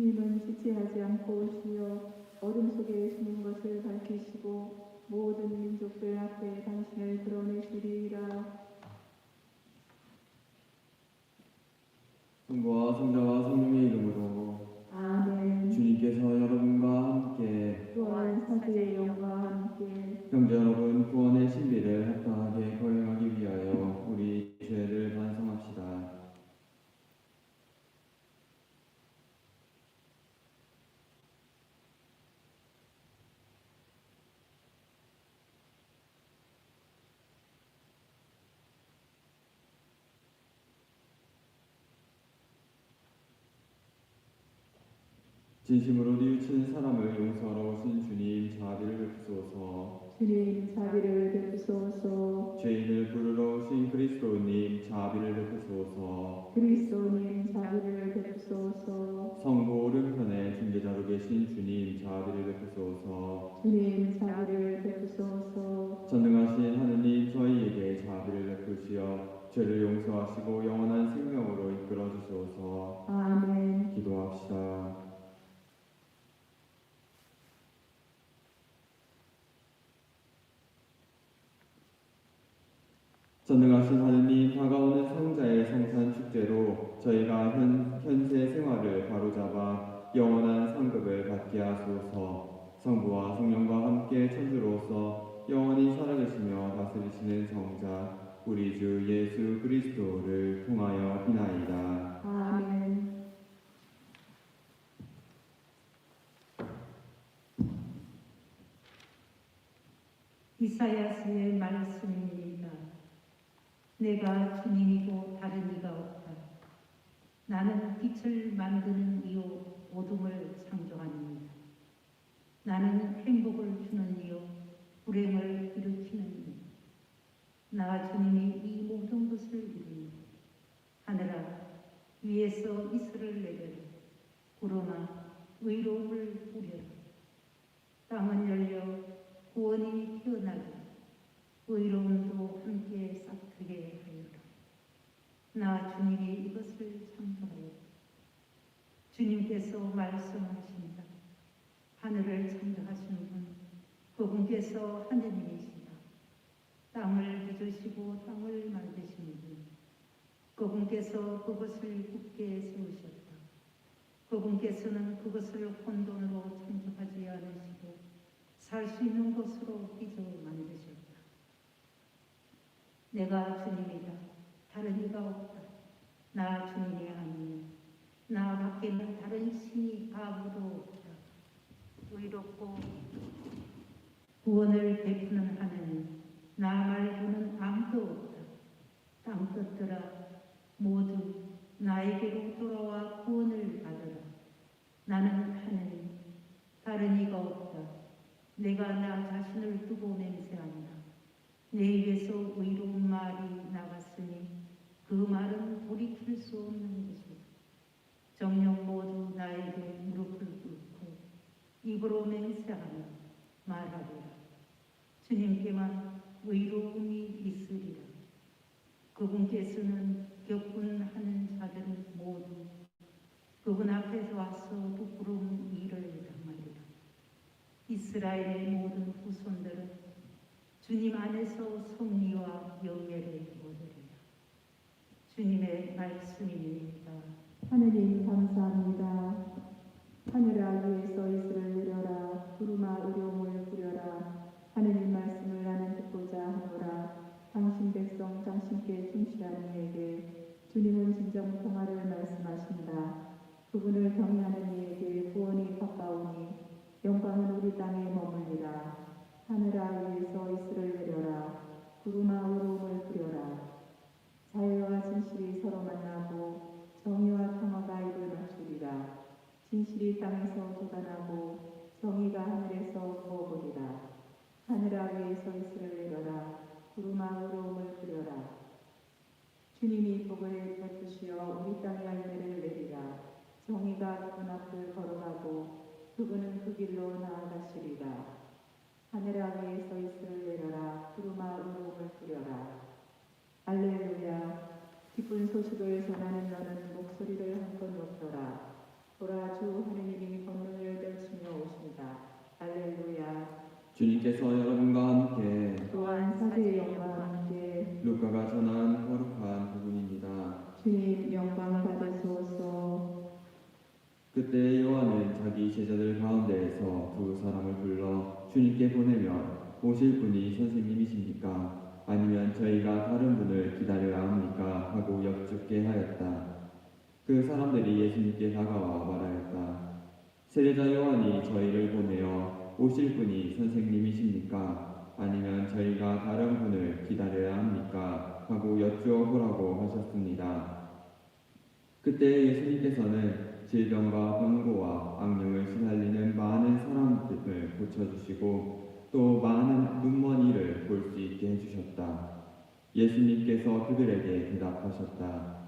주님은 지체하지 않고 오시어 어둠 속에 숨은 것을 밝히시고 모든 민족들 앞에 당신을 드러내시리라. 성부와 성자와 성령의 이름으로 아멘. 주님께서 여러분과 함께 또한 사제의 영과 함께 형제 여러분 구원의 신비를 합당하게 거행하기 위하여 우리 죄를 반성합시다. 진심으로 뉘우친 사람을 용서하러 오신 주님 자비를 베푸소서. 주님 자비를 베푸소서. 죄인을 부르러 오신 그리스도님 자비를 베푸소서. 그리스도님 자비를 베푸소서. 성부 오른편에 중재자로 계신 주님 자비를 베푸소서. 주님 자비를 베푸소서. 전능하신 하느님 저희에게 자비를 베푸시어 죄를 용서하시고 영원한 생명으로 이끌어 주소서. 아멘. 기도합시다 전능하신 하느님 다가오는 성자의 성산 축제로 저희가 현, 현세 생활을 바로잡아 영원한 상급을 받게 하소서 성부와 성령과 함께 천주로서 영원히 살아계시며 다스리시는 성자 우리 주 예수 그리스도를 통하여 비나이다. 아멘 이사야스의 말씀입니다. 내가 주님이고 다른 이가 없다. 나는 빛을 만드는 이요 어둠을 창조하느니라. 나는 행복을 주는 이요 불행을 일으키는 이. 나 주님이 이 모든 것을 이루니 하늘아 위에서 이슬을 내려라. 구름아 의로움을 뿌려라. 땅은 열려 구원이 피어나게 의로움도 함께 싹트게 하여라. 나 주님이 이것을 창조하여 주님께서 말씀하신다. 하늘을 창조하신 분 그분께서 하느님이시다. 땅을 빚으시고 땅을 만드신 분 그분께서 그것을 굳게 세우셨다. 그분께서는 그것을 혼돈으로 창조하지 않으시고 살 수 있는 것으로 빚어 만드셨다. 내가 주님이다. 다른 이가 없다. 나 주님이 아니니 나 밖에는 다른 신이 아무도 없다. 의롭고 구원을 베푸는 하나님 나 말고는 아무도 없다. 땅 끝들아 모두 나에게로 돌아와 구원을 받으라. 나는 하나님 다른 이가 없다. 내가 나 자신을 두고 맹세한다. 내 입에서 의로운 말이 나갔으니 그 말은 돌이킬 수 없는 것이다. 정령 모두 나에게 무릎을 꿇고 입으로 맹세하며 말하리라. 주님께만 의로움이 있으리라. 그분께서는 격분하는 자들은 모두 그분 앞에서 와서 부끄러운 일을 당하리라. 이스라엘의 모든 후손들은 주님 안에서 승리와 영예를 얻으리라. 주님의 말씀입니다. 하느님 감사합니다. 하늘아 위에서 이슬을 내려라 구름아 의로움을 부려라 하느님 말씀을 나는 듣고자 하노라 당신 백성 당신께 충실한 이에게 주님은 진정 평화를 말씀하신다. 그분을 경외하는 이에게 구원이 가까우니 영광은 우리 땅에 머물리라. 하늘아 위에서 이슬을 내려라 구름아 의로움을 부려라 자유와 진실이 서로 만나고 정의와 평화가 이를 맞추리라. 진실이 땅에서 돋아나고 정의가 하늘에서 부어보리라. 하늘아 위에서 이슬을 내려라. 구름아 의로움을 부려라. 주님이 복을 베푸시어 우리 땅에 열매를 내리라. 정의가 그분 앞을 걸어가고 그분은 그 길로 나아가시리라. 하늘 아래에 서 있음을 내려라. 구름아 울음을 뿌려라. 알렐루야. 기쁜 소식을 전하는 너는 목소리를 한번 높여라. 보라 주 하느님이 권능을 떨치며 오신다. 알렐루야. 주님께서 여러분과 함께 또한 사제의 영과 함께 루카가 전한 거룩한 부분입니다. 주님 그때 요한은 자기 제자들 가운데에서 두 사람을 불러 주님께 보내며 오실 분이 선생님이십니까? 아니면 저희가 다른 분을 기다려야 합니까? 하고 여쭙게 하였다. 그 사람들이 예수님께 다가와 말하였다. 세례자 요한이 저희를 보내어 오실 분이 선생님이십니까? 아니면 저희가 다른 분을 기다려야 합니까? 하고 여쭈어 보라고 하셨습니다. 그때 예수님께서는 질병과 병고와 악령을 시달리는 많은 사람들을 고쳐주시고 또 많은 눈먼 이를 볼 수 있게 해주셨다. 예수님께서 그들에게 대답하셨다.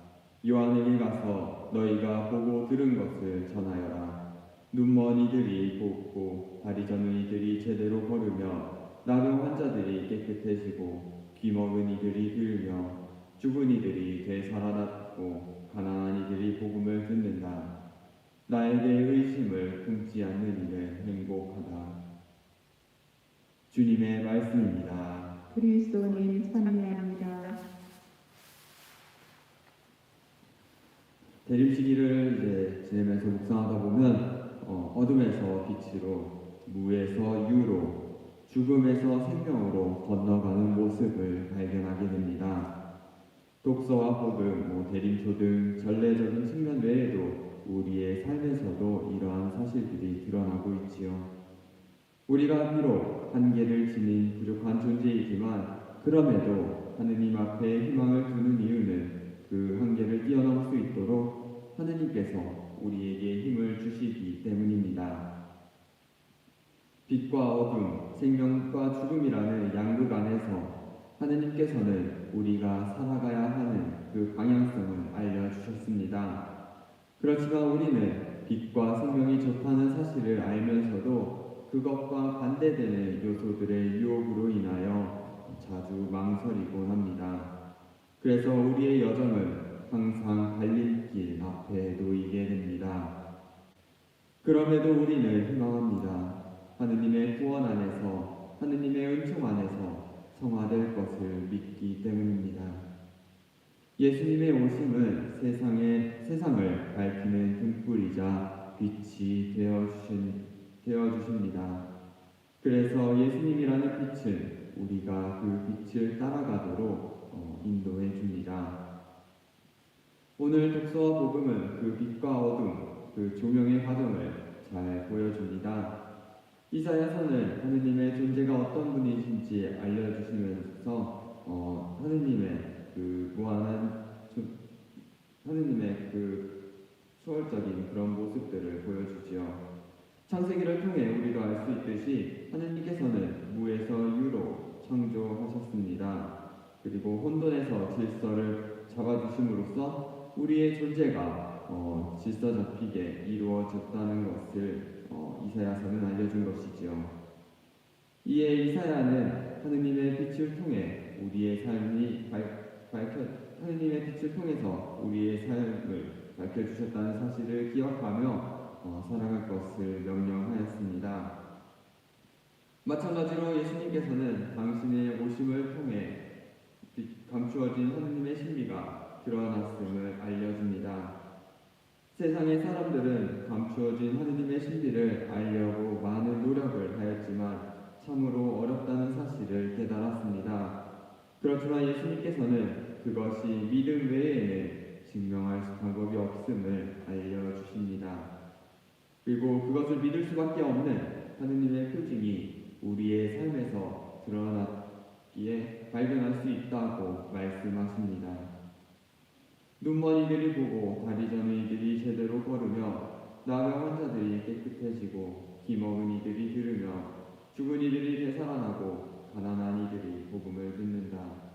요한에게 가서 너희가 보고 들은 것을 전하여라. 눈먼 이들이 보고 다리 저는 이들이 제대로 걸으며 나병 환자들이 깨끗해지고 귀먹은 이들이 들으며 죽은 이들이 되살아났고 가난한 이들이 복음을 듣는다. 나에게 의심을 품지 않는 이는 행복하다. 주님의 말씀입니다. 그리스도님 찬미합니다 대림시기를 이제 지내면서 묵상하다 보면 어, 어둠에서 빛으로 무에서 유로 죽음에서 생명으로 건너가는 모습을 발견하게 됩니다. 독서와 복음, 뭐 대림조 등 전례적인 측면 외에도 우리의 삶에서도 이러한 사실들이 드러나고 있지요. 우리가 비록 한계를 지닌 부족한 존재이지만 그럼에도 하느님 앞에 희망을 두는 이유는 그 한계를 뛰어넘을 수 있도록 하느님께서 우리에게 힘을 주시기 때문입니다. 빛과 어둠, 생명과 죽음이라는 양극 안에서 하느님께서는 우리가 살아가야 하는 그 방향성을 알려주셨습니다. 그렇지만 우리는 빛과 생명이 좋다는 사실을 알면서도 그것과 반대되는 요소들의 유혹으로 인하여 자주 망설이곤 합니다. 그래서 우리의 여정은 항상 갈림길 앞에 놓이게 됩니다. 그럼에도 우리는 희망합니다. 하느님의 구원 안에서 하느님의 은총 안에서 성화될 것을 믿기 때문입니다. 예수님의 오심은 세상의 세상을 밝히는 등불이자 빛이 되어 주신 되어 주십니다. 그래서 예수님이라는 빛은 우리가 그 빛을 따라가도록 어, 인도해 줍니다. 오늘 독서와 복음은 그 빛과 어둠, 그 조명의 과정을 잘 보여줍니다. 이사야서는 하느님의 존재가 어떤 분이신지 알려주시면서 어, 하느님의 그 무한한 조- 하느님의 그 초월적인 그런 모습들을 보여주지요. 창세기를 통해 우리도 알 수 있듯이 하느님께서는 무에서 유로 창조하셨습니다. 그리고 혼돈에서 질서를 잡아주심으로써 우리의 존재가 어, 질서 잡히게 이루어졌다는 것을 어, 이사야서는 알려준 것이지요. 이에 이사야는 하느님의 빛을 통해 우리의 삶이 발, 밝혀 하느님의 빛을 통해서 우리의 삶을 밝혀주셨다는 사실을 기억하며 어, 살아갈 것을 명령하였습니다. 마찬가지로 예수님께서는 당신의 오심을 통해 빛- 감추어진 하느님의 신비가 드러났음을 알려줍니다. 세상의 사람들은 감추어진 하느님의 신비를 알려고 많은 노력을 하였지만 참으로 어렵다는 사실을 깨달았습니다. 그렇지만 예수님께서는 그것이 믿음 외에는 증명할 방법이 없음을 알려주십니다. 그리고 그것을 믿을 수밖에 없는 하느님의 표징이 우리의 삶에서 드러났기에 발견할 수 있다고 말씀하십니다. 눈먼 이들이 보고 다리 저는 이들이 제대로 걸으며 나병 환자들이 깨끗해지고 기먹은 이들이 들으며 죽은 이들이 되살아나고 가난한 이들이 복음을 듣는다.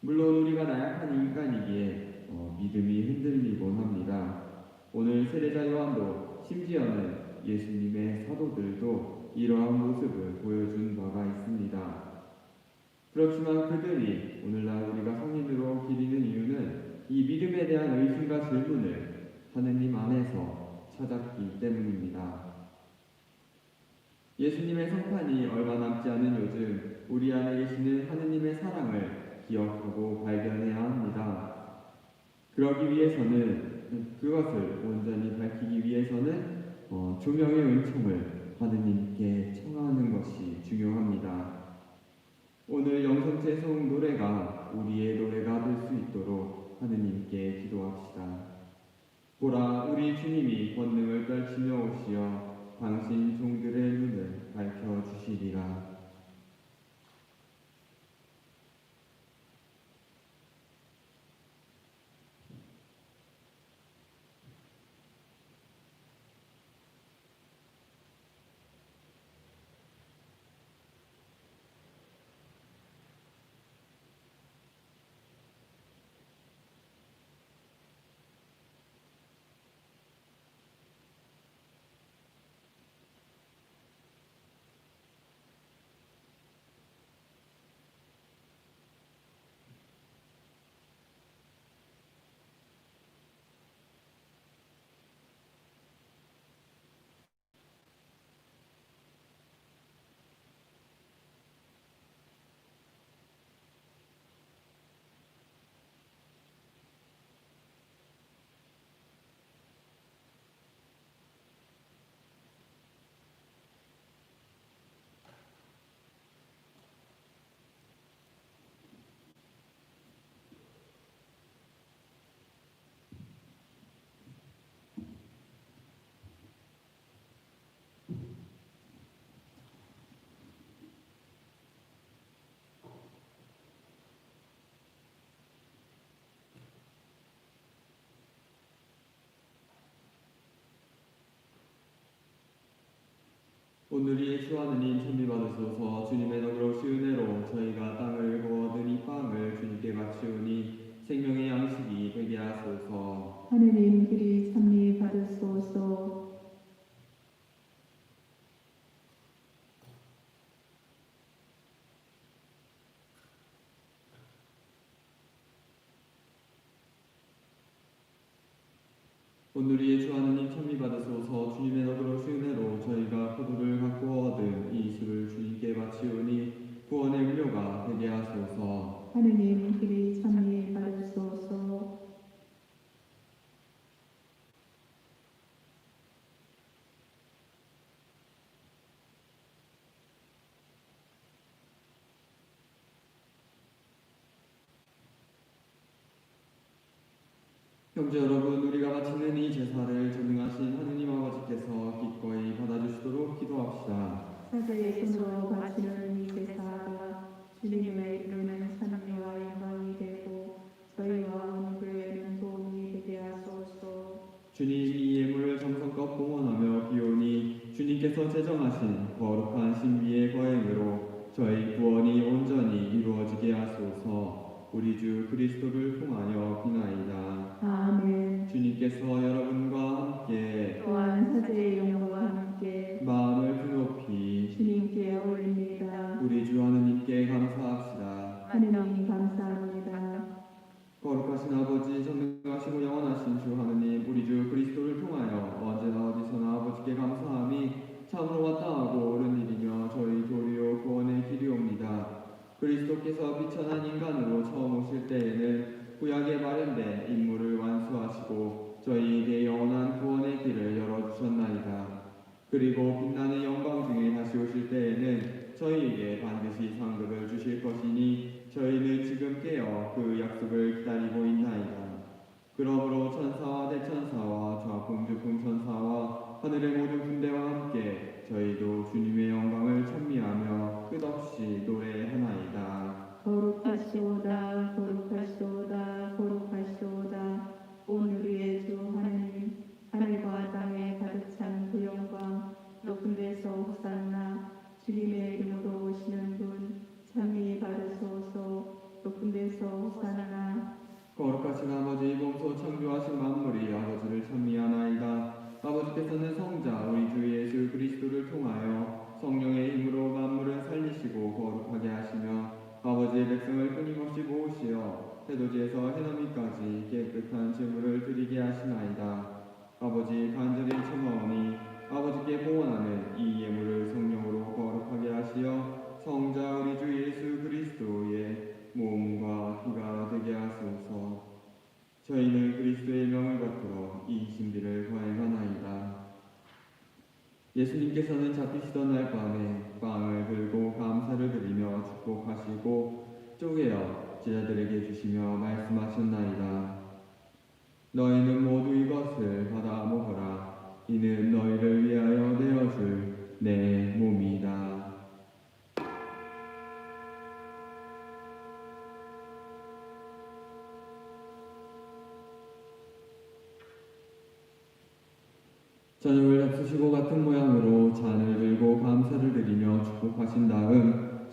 물론 우리가 나약한 인간이기에 어, 믿음이 흔들리곤 합니다. 오늘 세례자 요한도 심지어는 예수님의 사도들도 이러한 모습을 보여준 바가 있습니다. 그렇지만 그들이 오늘날 우리가 성인으로 기리는 이유는 이 믿음에 대한 의심과 질문을 하느님 안에서 찾았기 때문입니다. 예수님의 성탄이 얼마 남지 않은 요즘 우리 안에 계시는 하느님의 사랑을 기억하고 발견해야 합니다. 그러기 위해서는 그것을 온전히 밝히기 위해서는 어, 조명의 은총을 하느님께 청하는 것이 중요합니다. 오늘 영성제송 노래가 우리의 노래가 될 수 있도록 하느님께 기도합시다. 보라 우리 주님이 권능을 떨치며 오시어 당신 종들의 눈을 밝혀 주시리라. 오늘이 주 하느님 천미 받으소서. 주님의 너그러우신 은혜로 저희가 땅을 거얻은 이 빵을 주님께 바치오니 생명의 양식이 되게 하소서. 하느님 길이 찬미 받으소서 오늘이 주 하느님 천미 받으소서 주님의 너그러우신 은혜로 저희가 포도를 갖고 얻은 이 술을 주님께 바치오니 구원의 음료가 되게 하소서. 하느님 길이 찬미 받으소서 형제 여러분 우리가 바치는 이 제사를 전능하신 하느님 아버지께서 기꺼이 받아주시도록 기도합시다. 사자의 손으로 바치는 이 제사가 주님의 이루는 찬미와 영광이 되고 저희와 온 교회는 도움이 되게 하소서. 주님 이 예물을 정성껏 봉헌하며 비오니 주님께서 제정하신 거룩한 신비의 거행으로 저희 구원이 온전히 이루어지게 하소서 우리 주 그리스도를 통하여 비나이다. 아멘. 주님께서 여러분과 함께 또한 사제의 영 제자들에게 주시며 말씀하셨나이다. 너희는 모두 이것을 받아 먹어라. 이는 너희를 위하여 내어줄 내 몸이다. 저녁을 잡수시고 같은 모양으로 잔을 들고 감사를 드리며 축복하신 다음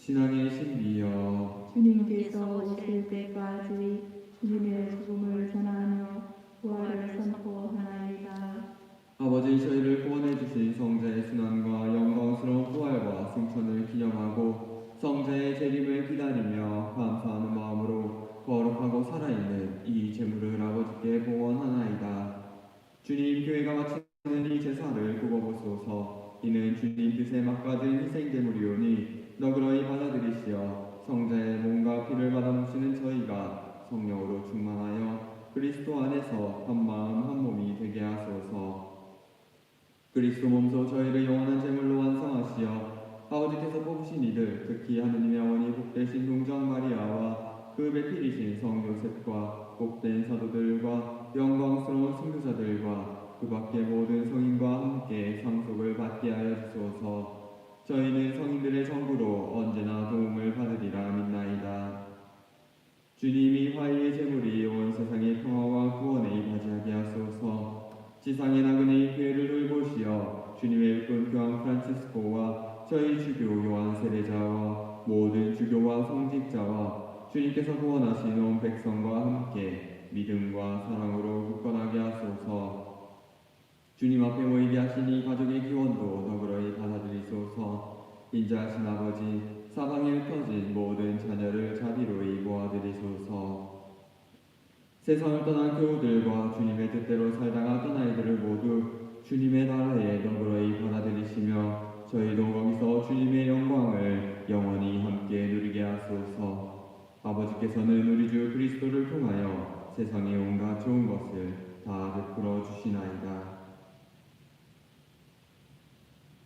신앙의 신비여 주님께서 오실 때까지 주님의 죽음을 전하며 부활을 선포하나이다. 아버지 저희를 구원해 주신 성 충만하여 그리스도 안에서 한 마음 한 몸이 되게 하소서. 그리스도 몸소 저희를 영원한 제물로 완성하시어 아버지께서 뽑으신 이들 특히 하느님의 어머니 복되신 동정 마리아와 그 배필이신 성 요셉과 복된 사도들과 영광스러운 순교자들과 그 밖의 모든 성인과 함께 상속을 받게 하여 주소서 저희는 성인들의 정부로 언제나 도움을 받으리라 믿나이다 주님이 화해의 제물이 온 세상의 평화와 구원에 임하게 하소서. 지상의 나그네 교회를 돌보시어 주님의 일꾼 교황 프란치스코와 저희 주교 요한 세례자와 모든 주교와 성직자와 주님께서 구원하신 온 백성과 함께 믿음과 사랑으로 굳건하게 하소서. 주님 앞에 모이게 이 가족의 기원도 너그러이 받아들이소서. 인자하신 아버지 사방에 흩어진 모든 자녀를 자비로이 모아드리소서. 세상을 떠난 교우들과 주님의 뜻대로 살다가 떠난 이들을 모두 주님의 나라에 너그러이 받아들이시며 저희도 거기서 주님의 영광을 영원히 함께 누리게 하소서. 아버지께서는 우리 주 그리스도를 통하여 세상의 온갖 좋은 것을 다 베풀어 주시나이다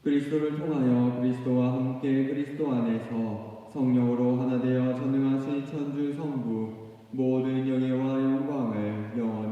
그리스도를 통하여 그리스도와 함께 그리스도 안에서 성령으로 하나 되어 전능하신 천주 성부 모든 영예와 영광을 영원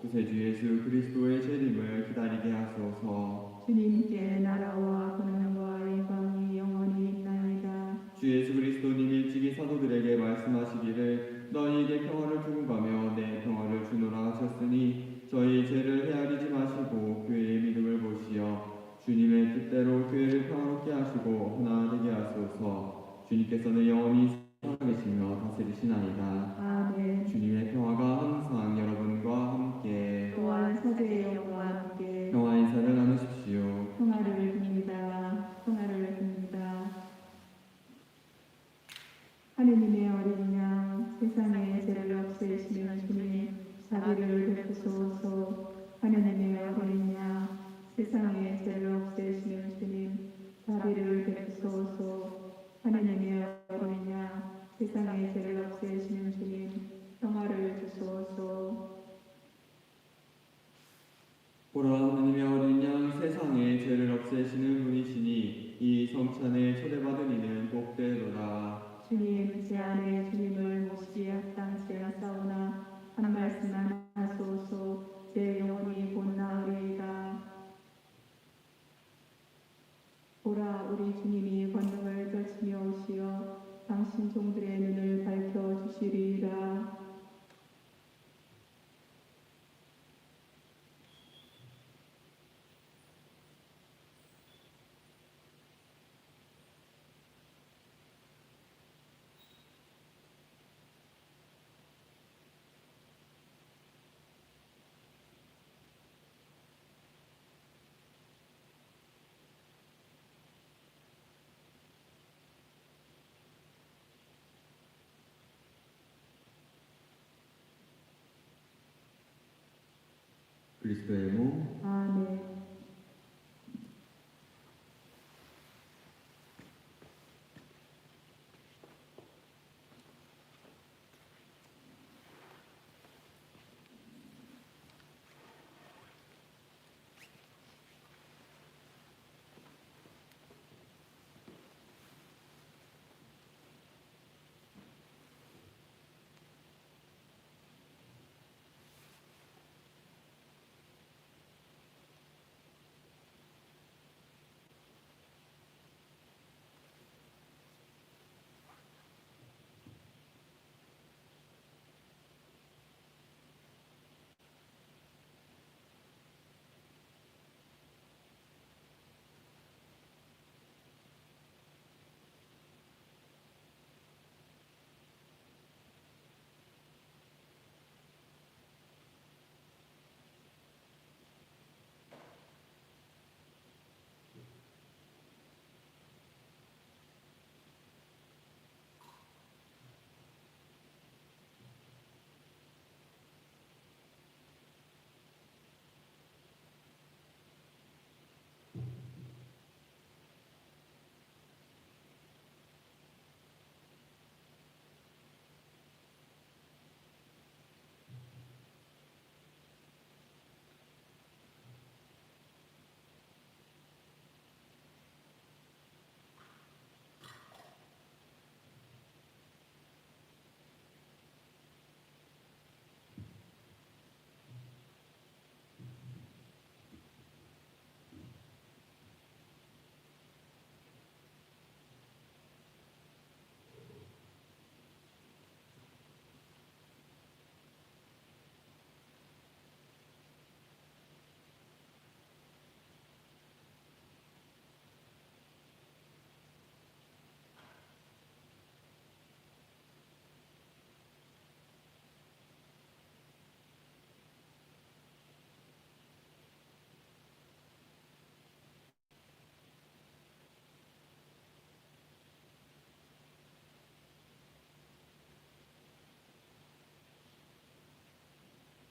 구세주 예수 그리스도의 재림을 기다리게 하소서 주님께 나라와 권능과 영광이 영원히 있나이다. 주 예수 그리스도님 일찍이 사도들에게 말씀하시기를 너희에게 평화를 주고 가며 내 평화를 주노라 하셨으니 저희 죄를 헤아리지 마시고 교회의 믿음을 보시어 주님의 뜻대로 교회를 평화롭게 하시고 하나 되게 하소서 주님께서는 영원히 살아계시며 다스리시나이다 아멘. 주님의 평화가 항상 여러분과 함께 사제의 영과 함께 평화 인사를 나누십시오 평화를 빕니다. 평화를 빕니다. 하느님의 어린 양 세상의 죄를 없애시는 주님 자비를 베푸소서 하느님의 그리스도의 몸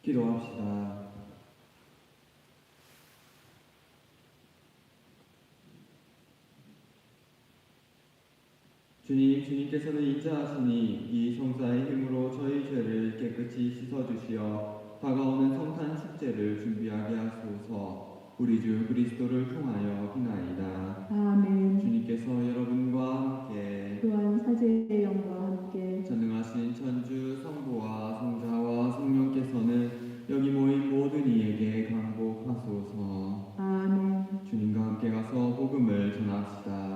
기도합시다. 주님, 주님께서는 인자하시니 이 성사의 힘으로 저희 죄를 깨끗이 씻어주시어 다가오는 성탄 축제를 준비하게 하소서 우리 주 그리스도를 통하여 비나이다. 아멘 주님께서 여러분과 함께 또한 사제의 영과 함께 전능하신 천주 성부와 저는 여기 모인 모든 이에게 강복하소서. 아멘. 주님과 함께 가서 복음을 전합시다.